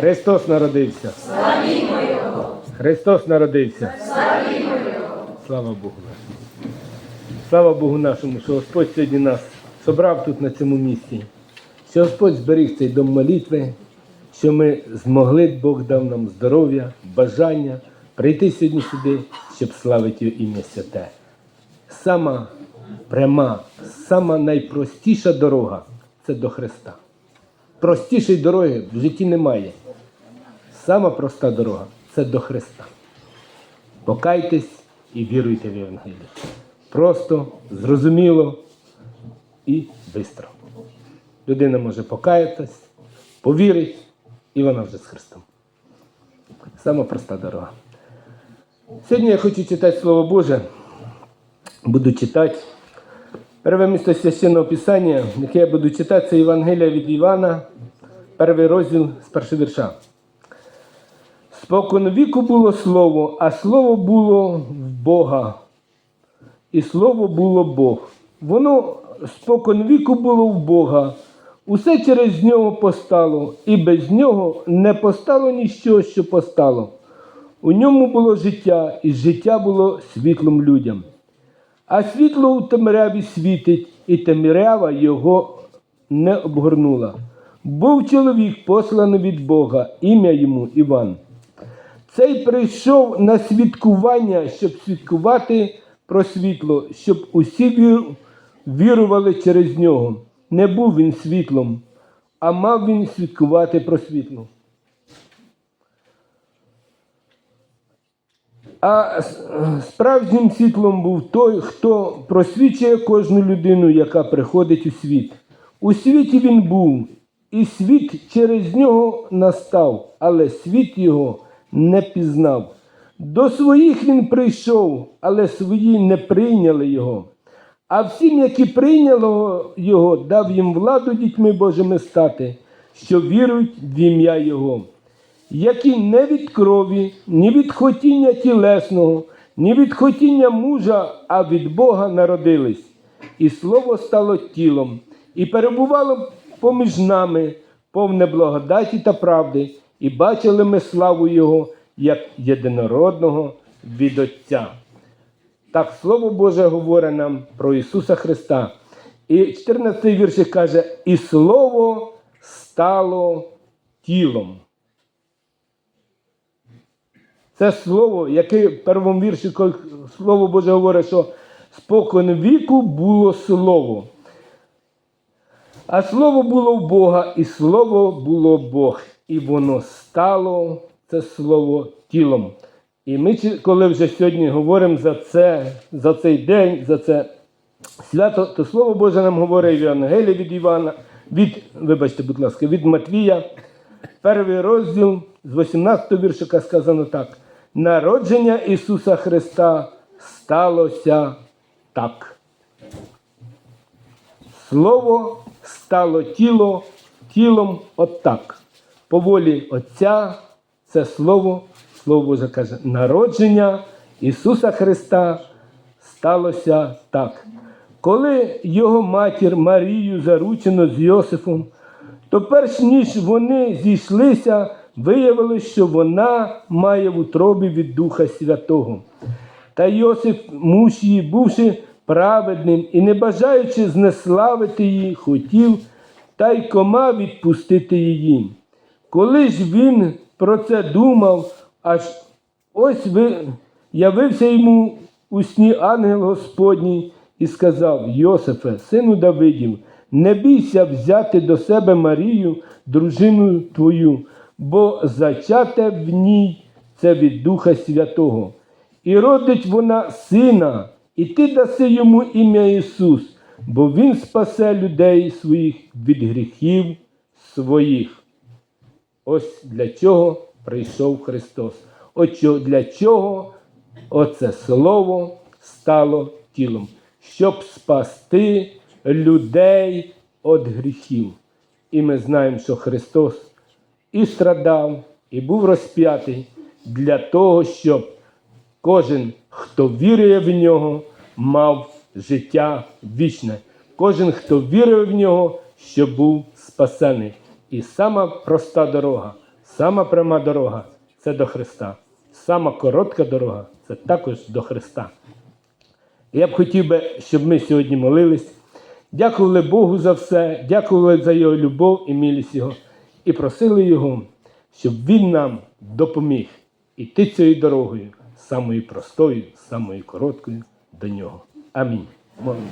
Христос народився. Славімо Його! Христос народився. Славімо Його! Слава Богу нашому. Слава Богу нашому, що Господь сьогодні нас собрав тут на цьому місці. Що Господь зберіг цей дом молитви, що ми змогли, Бог дав нам здоров'я, бажання прийти сьогодні сюди, щоб славити Його ім'я святе. Сама пряма, сама найпростіша дорога це до Христа. Простішої дороги в житті немає. Сама проста дорога це до Христа. Покайтесь і віруйте в Євангеліє. Просто, зрозуміло і швидко. Людина може покаятись, повірить, і вона вже з Христом. Сама проста дорога. Сьогодні я хочу читати Слово Боже. Буду читати. Перше місто священного Писання, яке я буду читати, це Євангелія від Івана, перший розділ з першого вірша. Спокон віку було слово, а слово було в Бога. І слово було Бог. Воно спокон віку було в Бога. Усе через нього постало, і без нього не постало ніщо, що постало. У ньому було життя, і життя було світлом людям. А світло у темряві світить, і темрява його не обгорнула. Був чоловік, посланий від Бога, ім'я йому Іван. Цей прийшов на свідкування, щоб свідкувати про світло, щоб усі вірували через нього. Не був він світлом, а мав він свідкувати про світло. А справжнім світлом був той, хто просвічує кожну людину, яка приходить у світ. У світі він був, і світ через нього настав, але світ його не пізнав. До своїх він прийшов, але свої не прийняли його. А всім, які прийняли його, дав їм владу дітьми Божими стати, що вірують в ім'я Його які не від крові, ні від хотіння тілесного, ні від хотіння мужа, а від Бога народились. І слово стало тілом, і перебувало поміж нами, повне благодаті та правди, і бачили ми славу Його як єдинородного від Отця. Так Слово Боже говорить нам про Ісуса Христа. І 14 вірш каже: І Слово стало тілом. Це слово, яке в першому вірші слово Боже говорить, що спокон віку було слово. А слово було в Бога, і слово було Бог. І воно стало це слово тілом. І ми, коли вже сьогодні говоримо за це, за цей день, за це свято, то Слово Боже нам говорить в Євангелії від Івана, від, вибачте, будь ласка, від Матвія, перший розділ з 18 віршика сказано так. Народження Ісуса Христа сталося так. Слово стало тіло, тілом отак. По волі Отця це слово, Слово Боже каже, народження Ісуса Христа сталося так. Коли його матір Марію заручено з Йосифом, то перш ніж вони зійшлися, виявилось, що вона має в утробі від Духа Святого. Та Йосиф, муж її, бувши праведним і не бажаючи знеславити її, хотів тайкома відпустити її. Коли ж він про це думав, аж ось ви, явився йому у сні ангел Господній і сказав: Йосифе, сину Давидів, не бійся взяти до себе Марію, дружину твою, бо зачате в ній це від Духа Святого. І родить вона сина, і ти даси йому ім'я Ісус, бо Він спасе людей своїх від гріхів своїх. Ось для чого прийшов Христос. От для чого оце слово стало тілом, щоб спасти людей від гріхів. І ми знаємо, що Христос і страдав, і був розп'ятий для того, щоб кожен, хто вірує в нього, мав життя вічне. Кожен, хто вірує в нього, що був спасений. І сама проста дорога, Сама пряма дорога це до Христа. Сама коротка дорога це також до Христа. Я б хотів би, щоб ми сьогодні молились, дякували Богу за все, дякували за Його любов і милість Його, і просили Його, щоб Він нам допоміг іти цією дорогою, самою простою, самою короткою до нього. Амінь. Молимось.